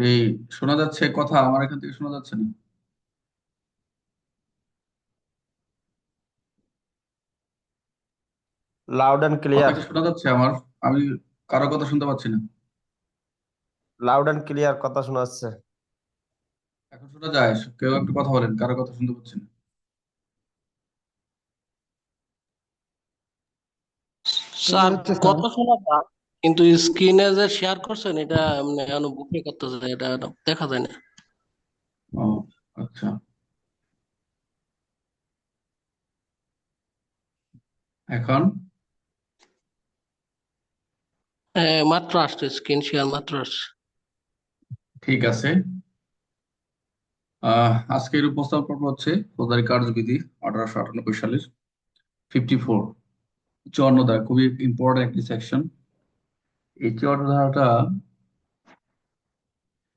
এই শোনা যাচ্ছে কথা আমার এখান থেকে শোনা যাচ্ছে না। লাউড অ্যান্ড কথা ক্লিয়ার কি শোনা যাচ্ছে আমার আমি কারও কথা শুনতে পাচ্ছি না। লাউড অ্যান্ড ক্লিয়ার কথা শোনা যাচ্ছে। এখন শোনা যায় কেউ একটু কথা বলেন কারও কথা শুনতে পাচ্ছি না। Sir sir. কথা শোনা যায়। কিন্তু স্ক্রিনে যে শেয়ার করছেন এটা মানে অনুভূতি করতেছে এটা দেখা যায় না। ও আচ্ছা। এখন? মাত্র আসছে স্ক্রিন শেয়ার মাত্র আসছে। ঠিক আছে। আজকের উপস্থাপন পর্ব হচ্ছে ফৌজদারি কার্যবিধি আঠারোশো আটানব্বই সালের ফিফটি ফোর চুয়ান্ন খুবই ইম্পর্টেন্ট একটি সেকশন এই চুয়ান্ন ধারাটা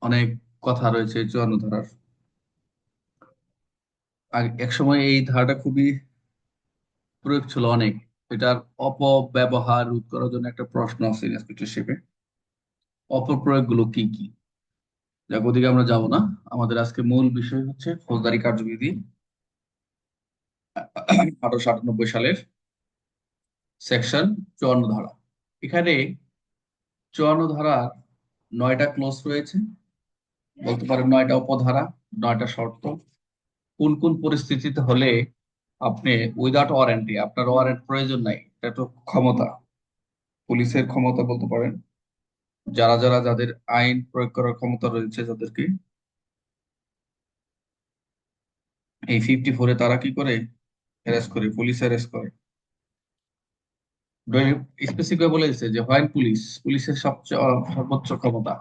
অনেক কথা রয়েছে এই চুয়ান্ন ধারার এক সময় এই ধারাটা খুবই প্রয়োগ ছিল অনেক। এটার অপব্যবহার রোধ করার জন্য একটা প্রশ্ন আছে ইন্সপেক্টরশিপে অপপ্রয়োগগুলো কি কি? যাক, ওদিকে আমরা যাব না। আমাদের আজকে মূল বিষয় হচ্ছে ফৌজদারি কার্যবিধি আঠারোশো আটানব্বই সালের সেকশন চুয়ান্ন ধারা এখানে চুয়ান্ন ধারার নয়টা ক্লোজ রয়েছে। বলতে পারেন নয়টা উপধারা, নয়টা শর্ত। কোন কোন পরিস্থিতিতে হলে আপনি উইদাউট ওয়ারেন্টি আপনার ওয়ারেন্ট প্রয়োজন নাই, এটা তো ক্ষমতা। পুলিশের ক্ষমতা বলতে পারেন। যারা যারা যাদের আইন প্রয়োগ করার ক্ষমতা রয়েছে যাদেরকে এই ফিফটি ফোরে তারা কি করে? অ্যারেস্ট করে পুলিশ অ্যারেস্ট করে। স্পেসিফিক বলে দিচ্ছে যে হোয়াইট পুলিশ পুলিশের সবচেয়ে সর্বোচ্চ ক্ষমতা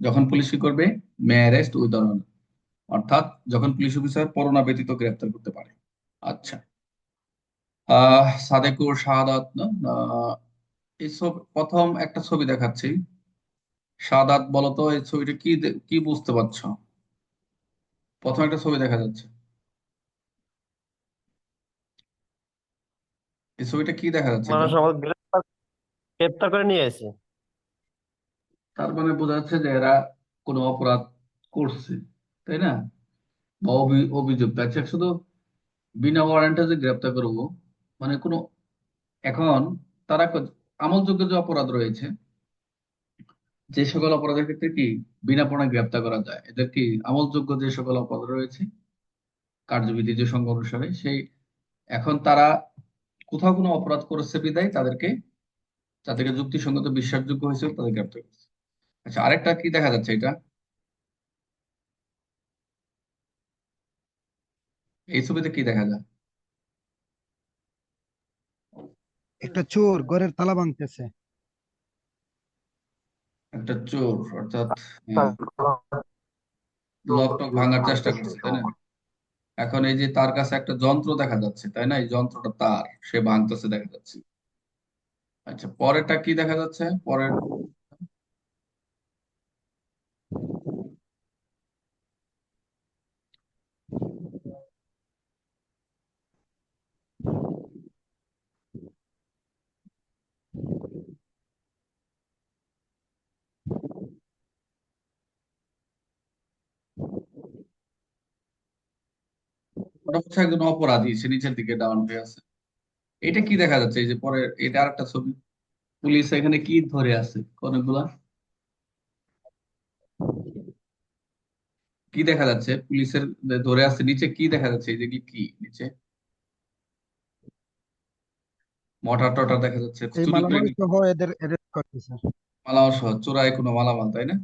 যখন পুলিশ কি করবে? মে উইথ অর্থাৎ যখন পুলিশ অফিসার পরোনা ব্যতীত গ্রেপ্তার করতে পারে। আচ্ছা। সাদেকুর শাহাদাত আহ, প্রথম একটা ছবি দেখাচ্ছি। শাহাদাত বলতো এই ছবিটা কি কি বুঝতে পারছ? প্রথম একটা ছবি দেখা যাচ্ছে। এই ছবিটা কি দেখা যাচ্ছে মানুষ? আমাদের করে নিয়ে এসে তার মানে বোঝা যাচ্ছে যে এরা কোনো অপরাধ করছে তাই না? বা অভি- অভিযুক্ত আচ্ছা শুধু বিনা ওয়ারেন্টে যে গ্রেপ্তার করব মানে কোনো এখন তারা আমলযোগ্য যে অপরাধ রয়েছে যে সকল অপরাধের ক্ষেত্রে কি বিনা পণে গ্রেপ্তার করা যায়? এদের কি আমলযোগ্য যে সকল অপরাধ রয়েছে কার্যবিধি যে সংজ্ঞা অনুসারে সেই এখন তারা কোথাও কোনো অপরাধ করেছে বিদায় তাদেরকে যাদেরকে যুক্তিসঙ্গত বিশ্বাসযোগ্য হয়েছিল তাদের গ্রেপ্তার করছে। আচ্ছা আরেকটা কি দেখা যাচ্ছে এটা? এই ছবিতে কি দেখা যায়? একটা চোর ঘরের তালা ভাঙতেছে। একটা চোর অর্থাৎ হ্যাঁ, লক টক ভাঙার চেষ্টা করছে তাই না? এখন এই যে তার কাছে একটা যন্ত্র দেখা যাচ্ছে, তাই না? এই যন্ত্রটা তার, সে ভাঙতেছে দেখা যাচ্ছে। আচ্ছা পরেরটা কি দেখা যাচ্ছে? পরের ওটা হচ্ছে একজন অপরাধী সে নিচের দিকে ডাউন হয়ে আছে। এটা কি দেখা যাচ্ছে? এই যে পরে এটা আরেকটা ছবি। পুলিশ এখানে কি ধরে আছে? অনেকগুলা কি দেখা যাচ্ছে? পুলিশের ধরে আছে নিচে কি দেখা যাচ্ছে? এই যে কি? নিচে? মোটর টটার দেখা যাচ্ছে মালামাল সহ মালামাল চোরাই কোনো মালামাল তাই না?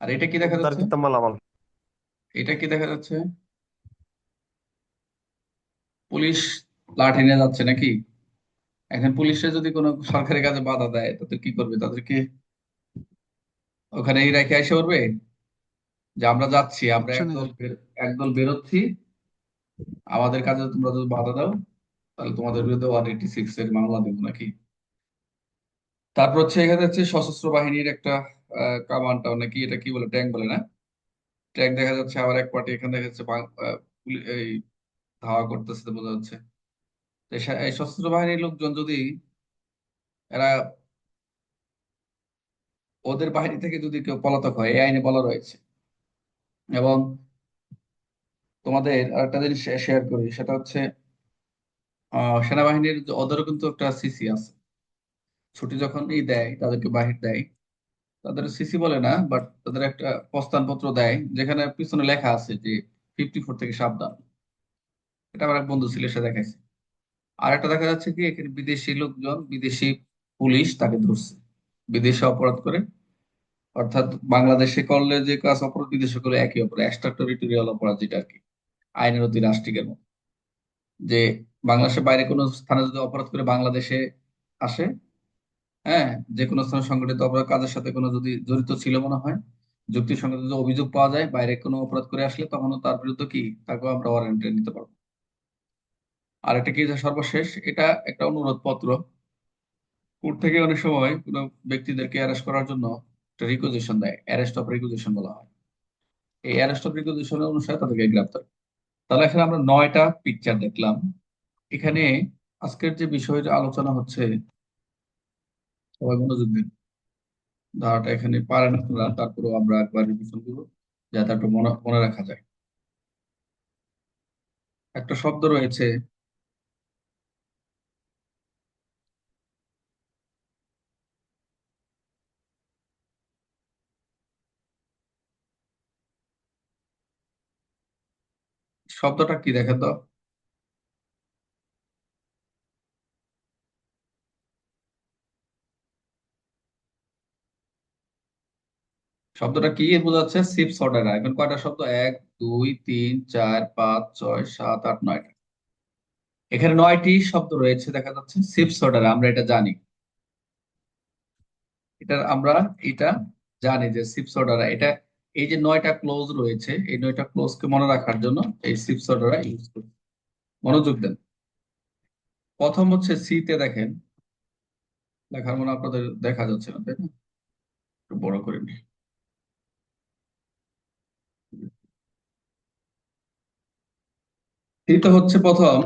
আর এটা কি দেখা যাচ্ছে? মালামাল। এটা কি দেখা যাচ্ছে? পুলিশ লাঠি নিয়ে যাচ্ছে নাকি? এখন পুলিশে যদি কোনো সরকারি কাজে বাধা দেয় তাদের কি করবে? তাদেরকে ওখানেই রেখে এসে উঠবে যে আমরা যাচ্ছি আমরা একদল একদল বেরোচ্ছি। আমাদের কাজে তোমরা যদি বাধা দাও তাহলে তোমাদের বিরুদ্ধে ওয়ান এইটি সিক্স এর মামলা দেবো নাকি? তারপর হচ্ছে এখানে হচ্ছে সশস্ত্র বাহিনীর একটা কামানটাও নাকি? এটা কি বলে? ট্যাঙ্ক বলে না? ট্যাঙ্ক দেখা যাচ্ছে আবার এক পার্টি এখানে দেখা যাচ্ছে এই ধাওয়া করতেছে বোঝা যাচ্ছে। এই সশস্ত্র বাহিনীর লোকজন যদি এরা ওদের বাহিনী থেকে যদি কেউ পলাতক হয়, এই আইনে বলা রয়েছে। এবং তোমাদের আরেকটা জিনিস শেয়ার করি, সেটা হচ্ছে সেনাবাহিনীর ওদেরও কিন্তু একটা সিসি আছে। ছুটি যখন দেয়, তাদেরকে বাহির দেয়, তাদের সিসি বলে না বাট তাদের একটা প্রস্থানপত্র দেয়, যেখানে পিছনে লেখা আছে যে ফিফটি ফোর থেকে সাবধান। এটা আমার বন্ধু ছিল সে দেখাইছে। আর একটা দেখা যাচ্ছে কি, এখানে বিদেশি লোকজন, বিদেশি পুলিশ তাকে ধরছে। বিদেশে অপরাধ করে। অর্থাৎ বাংলাদেশে করলে যে কাজ অপরাধ, বিদেশে করলে একই অপরাধ। এক্সট্রা টেরিটোরিয়াল অপরাধ যেটা আর কি, আইনের অধীনে রাষ্ট্রিকের মতো। যে বাংলাদেশের বাইরে কোনো স্থানে যদি অপরাধ করে বাংলাদেশে আসে হ্যাঁ যে কোনো স্থানে সংগঠিত অপরাধ, কাজের সাথে কোনো যদি জড়িত ছিল মনে হয় যুক্তির সঙ্গে যদি অভিযোগ পাওয়া যায়, বাইরে কোনো অপরাধ করে আসলে তখনও তার বিরুদ্ধে কি, তাকেও আমরা ওয়ারেন্টে নিতে পারব। আর একটা কি সর্বশেষ? এটা একটা অনুরোধ পত্র কোর্ট থেকে অনেক সময় কোনো ব্যক্তিদেরকে অ্যারেস্ট করার জন্য একটা রিকুইজিশন দেয়। অ্যারেস্ট অফ রিকুইজিশন বলা হয়। এই অ্যারেস্ট অফ রিকুইজিশন অনুসারে তাদেরকে গ্রেপ্তার। তাহলে এখানে আমরা নয়টা পিকচার দেখলাম। এখানে আজকের যে বিষয়টা আলোচনা হচ্ছে, সবাই মনোযোগ দিন। ধারাটা এখানে পারেন আপনারা, তারপরেও আমরা একবার রিভিশন করব, যাতে একটু মনে মনে রাখা যায়। একটা শব্দ রয়েছে শব্দটা কি দেখেন তো? শব্দটা কি বোঝাচ্ছে? সিপস অর্ডার এখন কয়টা শব্দ? এক, দুই, তিন, চার, পাঁচ, ছয়, সাত, আট, নয়টা। এখানে নয়টি শব্দ রয়েছে, দেখা যাচ্ছে। সিপস অর্ডার আমরা এটা জানি। এটা আমরা এটা জানি যে সিপস অর্ডার এটা এই যে নয়টা ক্লোজ রয়েছে, এই নয়টা ক্লোজ কে মনে রাখার জন্য এই সিপস অর্ডার ইউজ করি মনোযোগ দেন। প্রথম হচ্ছে সি তে দেখেন। লেখার মনে আপনাদের দেখা যাচ্ছে না, তাই না? একটু বড় করে নি সিতে হচ্ছে প্রথম।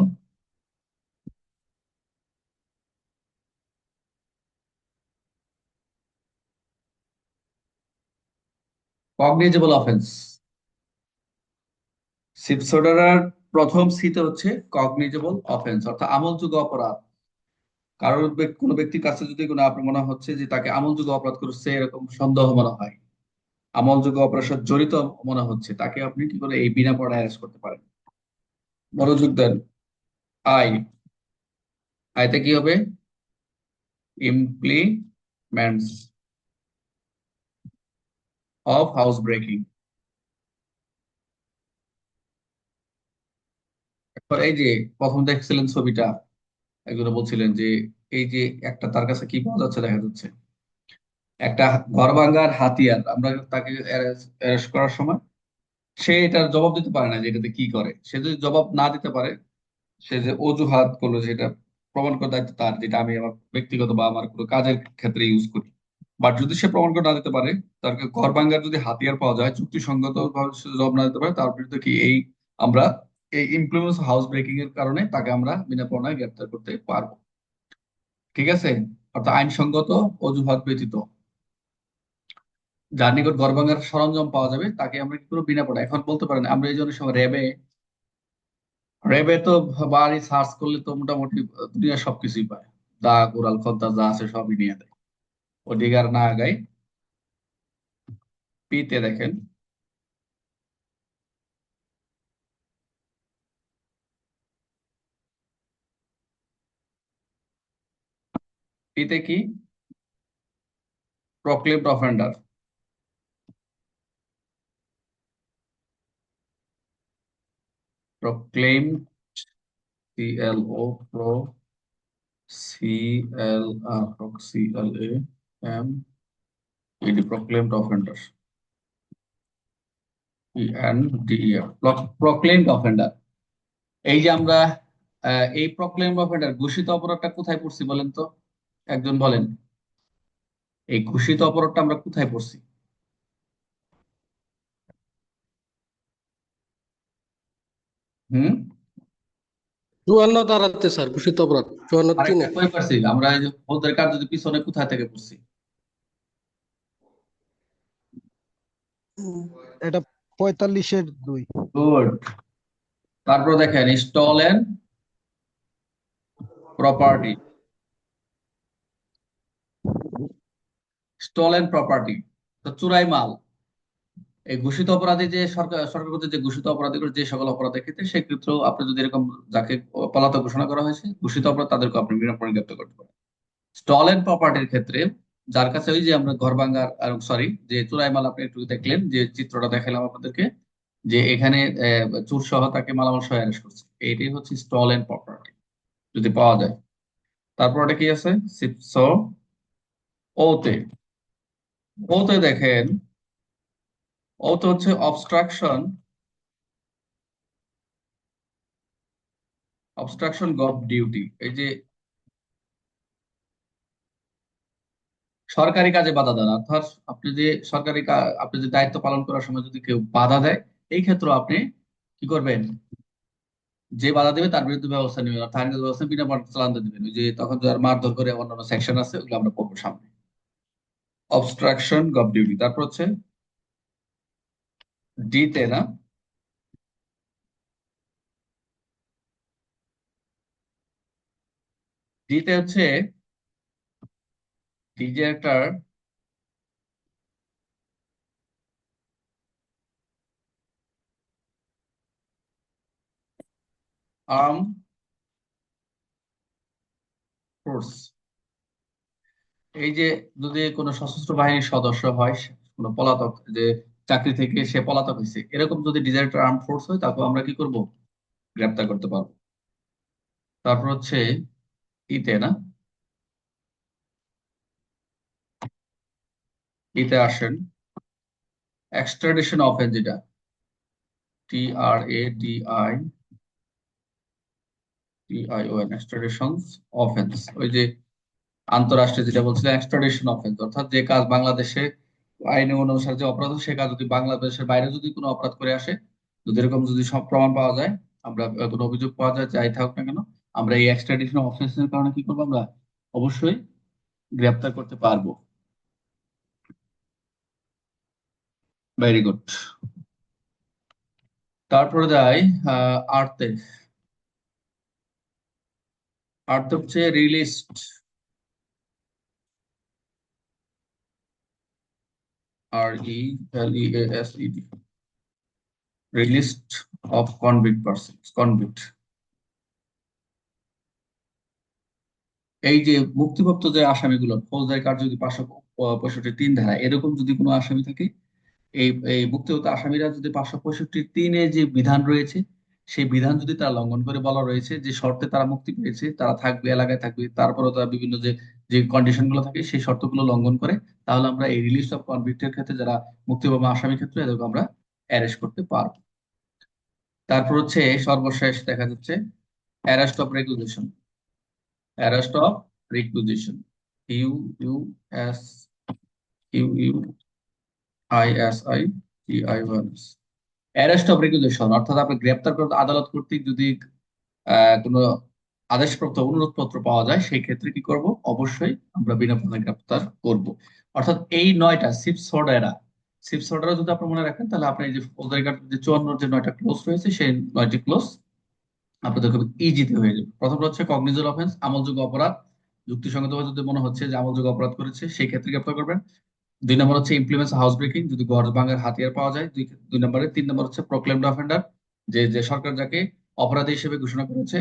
কগনিজেবল অফেন্স সিপস অর্ডার প্রথম সিতে হচ্ছে কগনিজেবল অফেন্স অর্থাৎ আমলযোগ্য অপরাধ। কারোর কোনো ব্যক্তির কাছে যদি কোনো আপনার মনে হচ্ছে যে তাকে আমলযোগ্য অপরাধ করছে, এরকম সন্দেহ মনে হয়। আমলযোগ্য অপরাধের সাথে জড়িত মনে হচ্ছে, তাকে আপনি কি করে এই বিনা পড়ায় অ্যারেস্ট করতে পারেন? মনোযোগ দেন। আই আইতে কি হবে? ইমপ্লিমেন্টস ব্রেকিং এরপর এই যে প্রথম দেখছিলেন ছবিটা, একজন বলছিলেন যে এই যে একটা তার কাছে কি পাওয়া যাচ্ছে দেখা যাচ্ছে। একটা ঘর ভাঙার হাতিয়ার, আমরা তাকে অ্যারেস্ট করার সময় সে এটার জবাব দিতে পারে না যে এটাতে কি করে। সে যদি জবাব না দিতে পারে, সে যে অজুহাত করল সেটা প্রমাণ করার দায়িত্ব তার, যেটা আমি আমার ব্যক্তিগত বা আমার কোনো কাজের ক্ষেত্রে ইউজ করি। বাট যদি সে প্রমাণ করে না দিতে পারে, তার ঘর ভাঙার যদি হাতিয়ার পাওয়া যায় যুক্তিসঙ্গত ভাবে সে জবাব না দিতে পারে, তার বিরুদ্ধে কি এই আমরা এই ইমপ্লিমেন্টস হাউস ব্রেকিং এর কারণে তাকে আমরা বিনা প্রণয় গ্রেপ্তার করতে পারব? ঠিক আছে? অর্থাৎ আইনসঙ্গত অজুহাত ব্যতীত। যার নিকট ঘর ভাঙার সরঞ্জাম পাওয়া যাবে, তাকে আমরা কি করব? বিনা পড়া এখন বলতে পারেন, আমরা এই জন্য সময় র্যাবে র্যাবে তো বাড়ি সার্চ করলে তো মোটামুটি দুনিয়া সবকিছুই পায়। দা কোরাল খদ্দা যা আছে সবই নিয়ে দেয়। ওদিকে আর না আগাই পিতে দেখেন পিতে কি proclaimed offender proclaimed C L O pro C L R proc C L A M E D proclaimed offender. E N D E proclaimed offender. এই যে আমরা এই proclaimed offender ঘোষিত অপরাধটা কোথায় পড়ছি বলেন তো? একজন বলেন। এই ঘোষিত অপরাধটা আমরা কোথায় পড়ছি? হুম? চুয়ান্ন ধারাতে স্যার ঘোষিত অপরাধ। চুয়ান্ন আমরা ফৌজদারি কার্য যদি পিছনে কোথায় থেকে পড়ছি? এটা পঁয়তাল্লিশের দুই। গুড তারপর দেখেন স্টলেন প্রপার্টি স্টলেন প্রপার্টি তো চুরাই মাল। এই ঘোষিত অপরাধী যে সরকার সরকার যে ঘোষিত অপরাধীগুলো, যে সকল অপরাধের ক্ষেত্রে সেক্ষেত্রেও আপনি যদি এরকম যাকে পলাতক ঘোষণা করা হয়েছে, ঘোষিত অপরাধ তাদেরকে আপনি বিনা পরিণামে করতে পারেন। স্টলেন প্রপার্টির ক্ষেত্রে যার কাছে ওই যে আমরা ঘর ভাঙ্গার আর সরি যে চুরাই মাল আপনি একটু দেখলেন, যে চিত্রটা দেখালাম আপনাদেরকে, যে এখানে চোর সহ তাকে মালামাল সহ অ্যারেস্ট করছে। এইটাই হচ্ছে স্টল এন্ড প্রপার্টি যদি পাওয়া যায়। তারপর ওটা কি আছে? সিপস ওতে ওতে দেখেন ওতে হচ্ছে অবস্ট্রাকশন অবস্ট্রাকশন গভ ডিউটি এই যে সরকারি কাজে বাধা দেন। অর্থাৎ আপনি যে সরকারি আপনি যে দায়িত্ব পালন করার সময় যদি কেউ বাধা দেয়, এই ক্ষেত্রে আপনি কি করবেন? যে বাধা দেবে তার বিরুদ্ধে ব্যবস্থা নেবেন। অর্থাৎ আইনগত ব্যবস্থা বিনা মার চালান দিবেন। ওই যে তখন যার মারধর করে অন্যান্য সেকশন আছে, ওগুলো আমরা পড়ব সামনে। অবস্ট্রাকশন গভ ডিউটি তারপর হচ্ছে ডিতে না? ডিতে হচ্ছে ডি যে আর্ম ফোর্স এই যে যদি কোনো সশস্ত্র বাহিনীর সদস্য হয়, কোনো পলাতক যে চাকরি থেকে সে পলাতক হয়েছে, এরকম যদি ডিজার্টার আর্ম ফোর্স হয়, তাকে আমরা কি করব? গ্রেপ্তার করতে পারব। তারপর হচ্ছে ইতে, না? ইতে আসেন। এক্সট্রাডিশন অফেন্স যেটা T R A D I T I O N extradition offence ওই যে আন্তরাষ্ট্রীয় যেটা বলছিলাম এক্সট্রাডিশন অফেন্স অর্থাৎ যে কাজ বাংলাদেশে আইনে অনুসারে যে অপরাধ সে কাজ যদি বাংলাদেশের বাইরে যদি কোনো অপরাধ করে আসে, যদি এরকম যদি সব প্রমাণ পাওয়া যায়, আমরা কোনো অভিযোগ পাওয়া যায়, যাই থাকুক না কেন, আমরা এই এক্সট্রাডিশন অফেন্সের কারণে কি করব? আমরা অবশ্যই গ্রেপ্তার করতে পারব। ভেরি গুড তারপরে যাই, আহ আর্তে আর্তে হচ্ছে released R E L E S E D released of convict persons convict এই যে মুক্তিপ্রাপ্ত যে আসামিগুলো, ফৌজদারি কার্য যদি পাঁচশো পঁয়ষট্টি তিন ধারা, এরকম যদি কোনো আসামি থাকে এই এই মুক্তিপ্রাপ্ত আসামিরা যদি পাঁচশো পঁয়ষট্টি তিনে যে বিধান রয়েছে, সেই বিধান যদি তারা লঙ্ঘন করে বলা রয়েছে, যে শর্তে তারা মুক্তি পেয়েছে, তারা থাকবে, এলাকায় থাকবে, তারপরেও তারা বিভিন্ন যে যে কন্ডিশনগুলো থাকে, সেই শর্তগুলো লঙ্ঘন করে, তাহলে আমরা এই রিলিজ অফ কনভিক্টের ক্ষেত্রে যারা মুক্তিপাওয়া আসামি ক্ষেত্রে, এদেরকে আমরা অ্যারেস্ট করতে পারব। তারপর হচ্ছে সর্বশেষ দেখা যাচ্ছে arrest of regulation arrest of requisition U U S U U I S I T I one S arrest of regulation অর্থাৎ আপনি গ্রেপ্তার করতে আদালত কর্তৃক যদি কোনো আদেশপ্রাপ্ত অনুরোধপত্র পাওয়া যায়, সেই ক্ষেত্রে কি করব? অবশ্যই আমরা বিনা গ্রেপ্তার করব। অর্থাৎ এই নয়টা সিপস অর্ডারা সিপস অর্ডার যদি আপনি মনে রাখেন, তাহলে আপনি যে কার্ড যে চুয়ান্ন যে নয়টা ক্লোজ রয়েছে, সেই নয়টি ক্লোজ আপনাদের খুব ইজিতে হয়ে যাবে। প্রথম হচ্ছে কগনিজেবল অফেন্স আমলযোগ্য অপরাধ। যুক্তিসঙ্গতভাবে যদি মনে হচ্ছে যে আমলযোগ্য অপরাধ করেছে, সেই ক্ষেত্রে গ্রেপ্তার করবেন। দুই নম্বর হচ্ছে ইমপ্লিমেন্টস হাউস ব্রেকিং যদি ঘর ভাঙার হাতিয়ার পাওয়া যায়, দুই দুই নম্বরে। তিন নম্বর হচ্ছে প্রোক্লেমড অফেন্ডার যে যে সরকার যাকে অপরাধী হিসেবে ঘোষণা করেছে।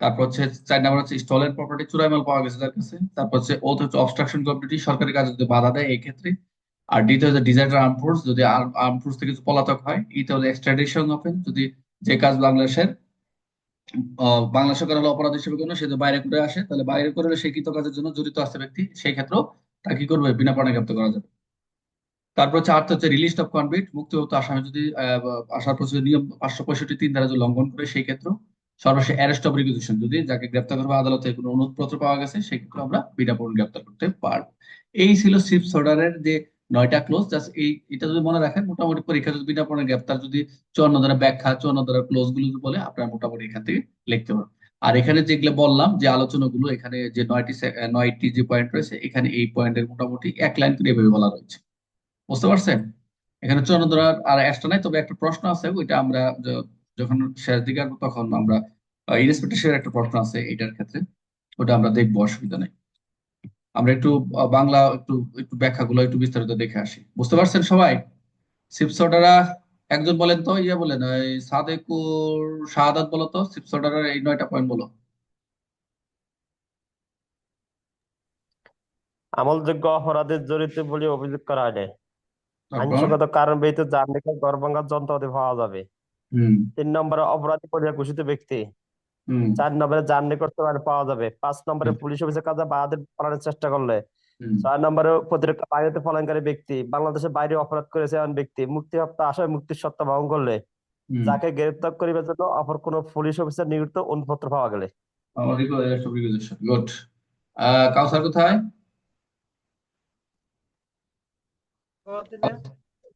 তারপর হচ্ছে চার নম্বর হচ্ছে স্টলের প্রপার্টি চুরাইমাল পাওয়া গেছে যার কাছে। তারপর হচ্ছে ওথ হচ্ছে অবস্ট্রাকশন কমিটি সরকারি কাজে যদি বাধা দেয় এই ক্ষেত্রে। আর ডিতে হচ্ছে ডিজাস্টার আর্ম ফোর্স যদি আর্ম ফোর্স থেকে পলাতক হয় ইতে হলো এক্সট্রাডিশন অফেন্স যদি যে কাজ বাংলাদেশের বাংলা সরকার হলো অপরাধ হিসেবে কোনো সে যদি বাইরে করে আসে, তাহলে বাইরে করে সেই কৃত কাজের জন্য জড়িত আছে ব্যক্তি। সেই ক্ষেত্রেও তাকে কি করবে? বিনা গ্রেপ্তার করা যাবে। তারপর হচ্ছে আর্থ হচ্ছে রিলিজ অফ কনভিক্ট মুক্তিপ্রাপ্ত আসামি যদি আসার পর যদি নিয়ম পাঁচশো পঁয়ষট্টি তিন ধারা যদি লঙ্ঘন করে, সেই ক্ষেত্রে সর্বশেষ অ্যারেস্ট অফ রিকুইজিশন যদি যাকে গ্রেপ্তার করবে আদালতে কোনো অনুরোধপত্র পাওয়া গেছে, সেই ক্ষেত্রে আমরা বিনা পণ গ্রেপ্তার করতে পারব। এই ছিল সিপস অর্ডারের যে নয়টা ক্লোজ জাস্ট এই, এটা যদি মনে রাখেন, মোটামুটি পরীক্ষা যদি বিনা পণে গ্রেপ্তার যদি চুয়ান্ন ধারা ব্যাখ্যা, চুয়ান্ন ধারা ক্লোজগুলো বলে, আপনারা মোটামুটি এখান থেকে লিখতে পারবেন। আর এখানে যেগুলো বললাম, যে আলোচনাগুলো, এখানে যে নয়টি নয়টি যে পয়েন্ট রয়েছে, এখানে এই পয়েন্টের মোটামুটি এক লাইন করে এভাবে বলা রয়েছে। বুঝতে পারছেন? এখানে চন্দ্রার আর অ্যাশটা নাই, তবে একটা প্রশ্ন আছে, ওইটা আমরা যখন শেষ দিকে আসব তখন আমরা ইরেসপেক্টিভ একটা প্রশ্ন আছে এটার ক্ষেত্রে, ওটা আমরা দেখব, অসুবিধা নেই। আমরা একটু বাংলা একটু একটু ব্যাখ্যাগুলো একটু বিস্তারিত দেখে আসি। বুঝতে পারছেন সবাই? সিপসডারা একজন বলেন তো ইয়ে বলেন ওই সাদেকুর শাহাদাত বলো তো সিপসডারার এই নয়টা পয়েন্ট বলো। আমলযোগ্য অপরাধের জড়িত বলে অভিযোগ করা হয় আইনসঙ্গত কারণ ব্যতীত যার নিকট গর্ভাঙ্গার যন্ত্রপাতি পাওয়া যাবে। হুম। তিন নম্বরে অপরাধী বলিয়া ঘোষিত ব্যক্তি। হুম। চার নম্বরে যার নিকট পাওয়া যাবে। পাঁচ নম্বরে। পুলিশ অফিসের কাছে বাধা পালানোর চেষ্টা করলে ছয় নম্বরে প্রতিরক্ষা বাহিনীতে পলায়নকারী ব্যক্তি বাংলাদেশের বাইরে অপরাধ করেছে এমন ব্যক্তি মুক্তিপ্রাপ্ত আসামি মুক্তির সত্তা বহন করলে যাকে গ্রেপ্তার করিবার জন্য অপর কোন পুলিশ অফিসার নিযুক্ত অনুপত্র পাওয়া গেলে। গুড কাউসার কোথায়?